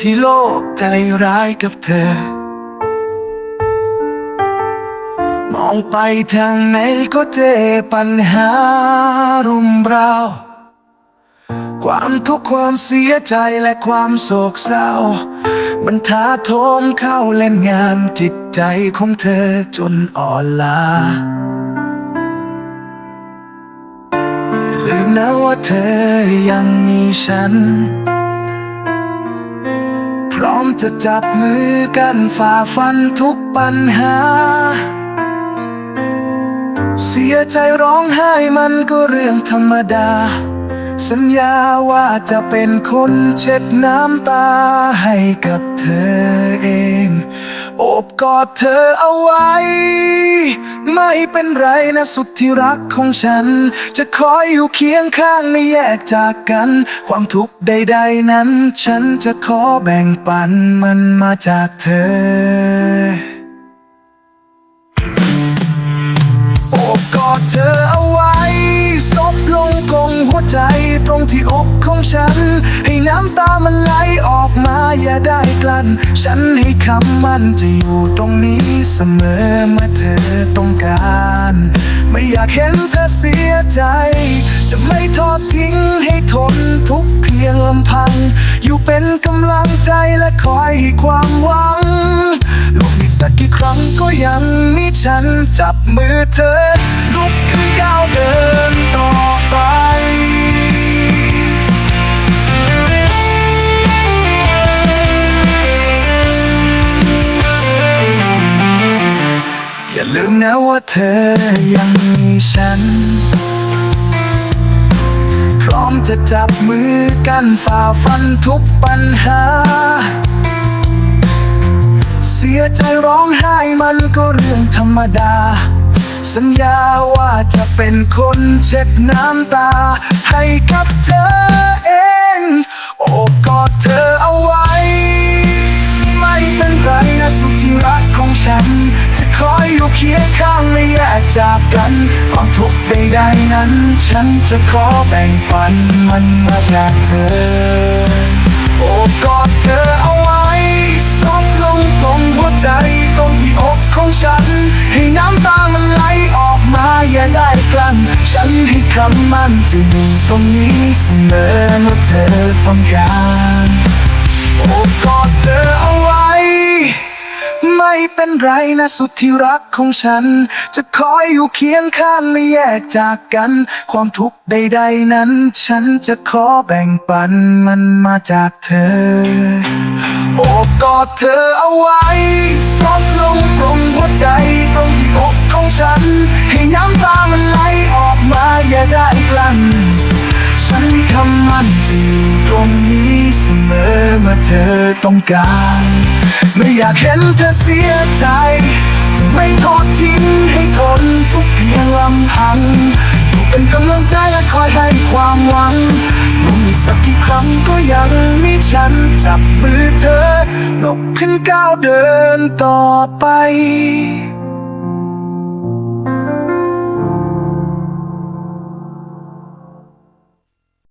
ที่โลกใจร้ายกับเธอ มองไปทางไหนก็เจอปัญหารุมเร้าความทุกข์ความเสียใจและความโศกเศร้ามันท้าโถมเข้าเล่นงานจิตใจของเธอจนอ่อนล้าลืมนะว่าเธอยังมีฉัน อมจะจับมือกันฝ่าฟันทุกปัญหา เสียใจร้องไห้มันก็เรื่องธรรมดา สัญญาว่าจะเป็นคนเช็ดน้ำตาให้กับเธอเอง โอบกอดเธอเอาไว้ ไม่เป็นไรนะสุดที่รักของฉัน จะคอยอยู่เคียงข้างไม่แยกจากกัน ความทุกข์ใด ๆ นั้น ฉันจะขอแบ่งปันมันมาจากเธอ โอบกอดเธอ หัวใจตรงที่อกของฉัน ให้น้ำตามันไหลออกมาอย่าได้กลั้น ฉันให้คำมั่นจะอยู่ตรงนี้เสมอเมื่อเธอต้องการ ไม่อยากเห็นเธอเสียใจ จะไม่ทอดทิ้งให้ทนทุกเพียงลำพัง อยู่เป็นกำลังใจและคอยให้ความหวัง ลูกอีกสักกี่ครั้งก็ยังมีฉันจับมือเธอ ลืมนะว่าเธอยังมีฉัน พร้อมจะจับมือกันฝ่าฟันทุกปัญหา เสียใจร้องไห้มันก็เรื่องธรรมดา สัญญาว่าจะเป็นคนเช็ดน้ำตา ให้กับเธอเอง ใดๆนั้น ฉันจะขอแบ่งปันมันมาจากเธอ โอบกอดเธอเอาไว้ซบลงตรงหัวใจตรงที่อกของฉัน ให้น้ำตามันไหลออกมาอย่าได้กลั้น ฉันให้คำมั่นจะอยู่ตรงนี้เสมอเมื่อเธอ เป็นไรนะสุดที่รักของฉัน จะคอยอยู่เคียงข้างไม่แยกจากกัน ความทุกข์ใดๆนั้น ฉันจะขอแบ่งปันมันมาจากเธอ โอบกอดเธอเอาไว้ซบลงตรงหัวใจตรงที่อกของฉัน ให้น้ำตามันไหลออกมาอย่าได้กลั้นฉันมีคำมั่นจะอยู่ตรงนี้เสมอเมื่อเธอต้องการ ไม่อยากเห็นเธอเสียใจ จะไม่ทอดทิ้งให้ทนทุกเพียงลำพังอยู่เป็นกำลังใจและคอยให้ความหวังลุกอีกสักกี่ครั้งก็ยังมีฉันจับมือเธอลุกขึ้นก้าวเดินต่อไป